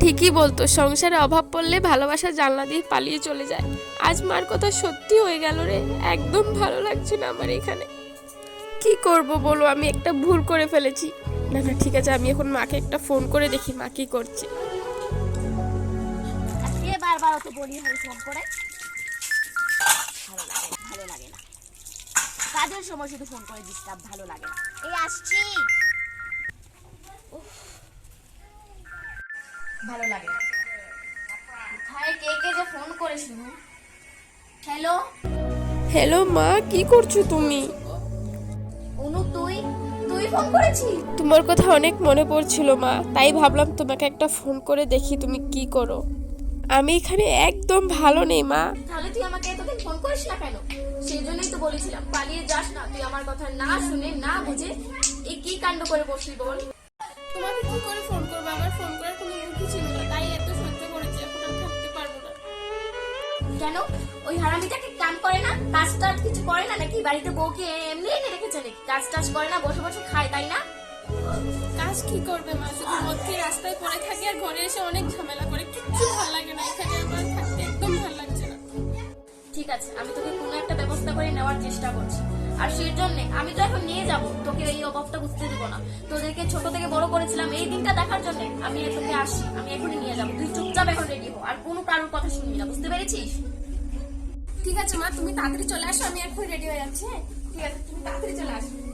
বলতো, সংসারে অভাব পড়লে ভালোবাসা জানলা দিয়ে পালিয়ে চলে যায়। আজ মার কথা সত্যি হয়ে গেল রে, একদম ভালো লাগছে না আমার এখানে। কি করব বলো, আমি একটা ভুল করে ফেলেছি। না না, ঠিক আছে, আমি এখন মাকে একটা ফোন করে দেখি, মা কি করছে। বারবার বলি হয় ফোন করে। ভালো লাগে ভালো লাগে না। কাজের সময় শুধু ফোন করে ডিস্টার্ব, ভালো লাগে না। এই আসছি। ভালো লাগে। না কোথায় কে কে যে ফোন করে শুনু? হ্যালো হ্যালো মা কি করছ তুমি? অনু তুই? তুই ফোন করেছিস? তোমার কথা অনেক মনে পড়ছিল মা তাই ভাবলাম তোমাকে একটা ফোন করে দেখি তুমি কি করো। আমি এখানে একদম ভালো নেই মা। তাহলে তুই আমাকে এতদিন ফোন করিস না কেন? সেই জন্যই তো বলেছিলাম পালিয়ে যাস না। তুই আমার কথা না শুনে না বুঝে এই কি কাণ্ড করে বসলি বল? তোমাকে কি করে ফোন করব? আমার ফোন কেন ওই হারামিটাকে কাম করে না কাজ টাজ কিছু করে না নাকি? বাড়িতে বউকে এমনি এনে রেখেছে নাকি কাজ টাজ করে না বসে বসে খায় তাই না? কাজ কি করবে মা? শুধু মধ্যে রাস্তায় পড়ে থাকে আর ঘরে এসে অনেক ঝামেলা করে। কিচ্ছু ভালো লাগে না এখানে আমার থাকতে একদম ভালো লাগছে না। ঠিক আছে আমি তোকে কোনো একটা ব্যবস্থা করে নেওয়ার চেষ্টা করছি। আর সেই জন্য আমি তো এখন নিয়ে যাব। তোকে এই অভাবটা বুঝতে দেবো না। তোদেরকে ছোট থেকে বড় করেছিলাম এই দিনটা দেখার জন্য আমি তোকে আসি আমি এখনই নিয়ে যাব। তুই চুপচাপ এখন রেডি হো। আর কোনো কারোর কথা শুনবি না। বুঝতে পেরেছিস? ঠিক আছে মা, তুমি তাড়াতাড়ি চলে আসো। আমি এখন রেডি হয়ে যাচ্ছি হ্যাঁ? ঠিক আছে, তুমি তাড়াতাড়ি চলে আসো।